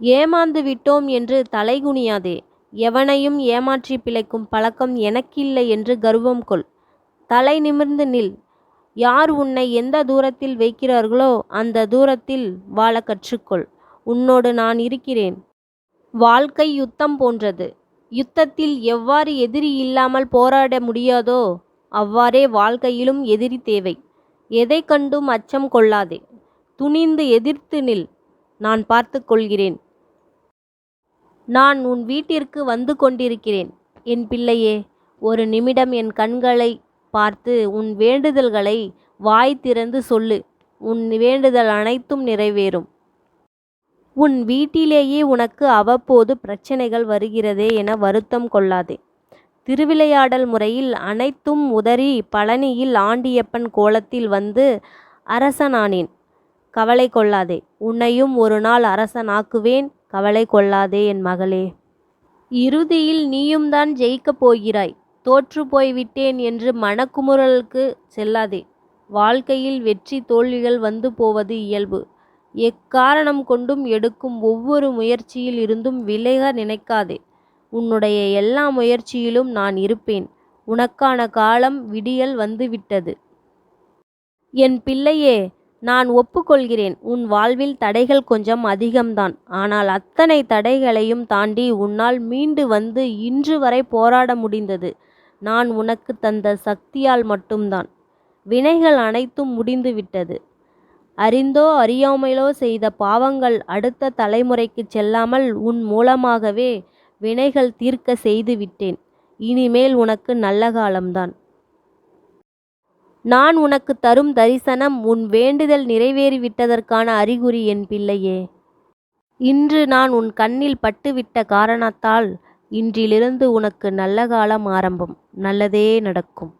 ஏமாந்து விட்டோம் என்று தலைகுனியாதே. எவனையும் ஏமாற்றி பிழைக்கும் பழக்கம் எனக்கில்லை என்று கர்வம் கொள். தலை நிமிர்ந்து நில். யார் உன்னை எந்த தூரத்தில் வைக்கிறார்களோ அந்த தூரத்தில் வாழ கற்றுக்கொள். உன்னோடு நான் இருக்கிறேன். வாழ்க்கை யுத்தம் போன்றது. யுத்தத்தில் எவ்வாறு எதிரி இல்லாமல் போராட முடியாதோ அவ்வாறே வாழ்க்கையிலும் எதிரி தேவை. எதை கண்டும் அச்சம் கொள்ளாதே. துணிந்து எதிர்த்து நில். நான் பார்த்து கொள்கிறேன். நான் உன் வீட்டிற்கு வந்து கொண்டிருக்கிறேன். என் பிள்ளையே. ஒரு நிமிடம் என் கண்களை பார்த்து உன் வேண்டுதல்களை வாய் திறந்து சொல்லு. உன் வேண்டுதல் அனைத்தும் நிறைவேறும். உன் வீட்டிலேயே உனக்கு அவ்வப்போது பிரச்சனைகள் வருகிறதே என வருத்தம் கொள்ளாதே. திருவிளையாடல் முறையில் அனைத்தும் உதறி பழனியில் ஆண்டியப்பன் கோலத்தில் வந்து அரசனானேன். கவலை கொள்ளாதே. உன்னையும் ஒரு நாள் அரசனாக்குவேன். கவலை கொள்ளாதே என் மகளே. இறுதியில் நீயும்தான் ஜெயிக்கப் போகிறாய். தோற்று போய் விட்டேன் என்று மனக்குமுறலுக்கு செல்லாதே. வாழ்க்கையில் வெற்றி தோல்விகள் வந்து போவது இயல்பு. எக்காரணம் கொண்டும் எடுக்கும் ஒவ்வொரு முயற்சியில் இருந்தும் விலக நினைக்காதே. உன்னுடைய எல்லா முயற்சியிலும் நான் இருப்பேன். உனக்கான காலம் விடியல் வந்துவிட்டது என் பிள்ளையே. நான் ஒப்புக்கொள்கிறேன் உன் வாழ்வில் தடைகள் கொஞ்சம் அதிகம்தான். ஆனால் அத்தனை தடைகளையும் தாண்டி உன்னால் மீண்டு வந்து இன்று வரை போராட முடிந்தது நான் உனக்கு தந்த சக்தியால் மட்டும்தான். வினைகள் அனைத்தும் முடிந்து விட்டது. அறிந்தோ அறியாமையிலோ செய்த பாவங்கள் அடுத்த தலைமுறைக்கு செல்லாமல் உன் மூலமாகவே வினைகள் தீர்க்கச் செய்து விட்டேன். இனிமேல் உனக்கு நல்ல காலம்தான். நான் உனக்கு தரும் தரிசனம் உன் வேண்டுதல் நிறைவேறிவிட்டதற்கான அறிகுறி என் பிள்ளையே. இன்று நான் உன் கண்ணில் பட்டுவிட்ட காரணத்தால் இன்றிலிருந்து உனக்கு நல்ல காலம் ஆரம்பம். நல்லதே நடக்கும்.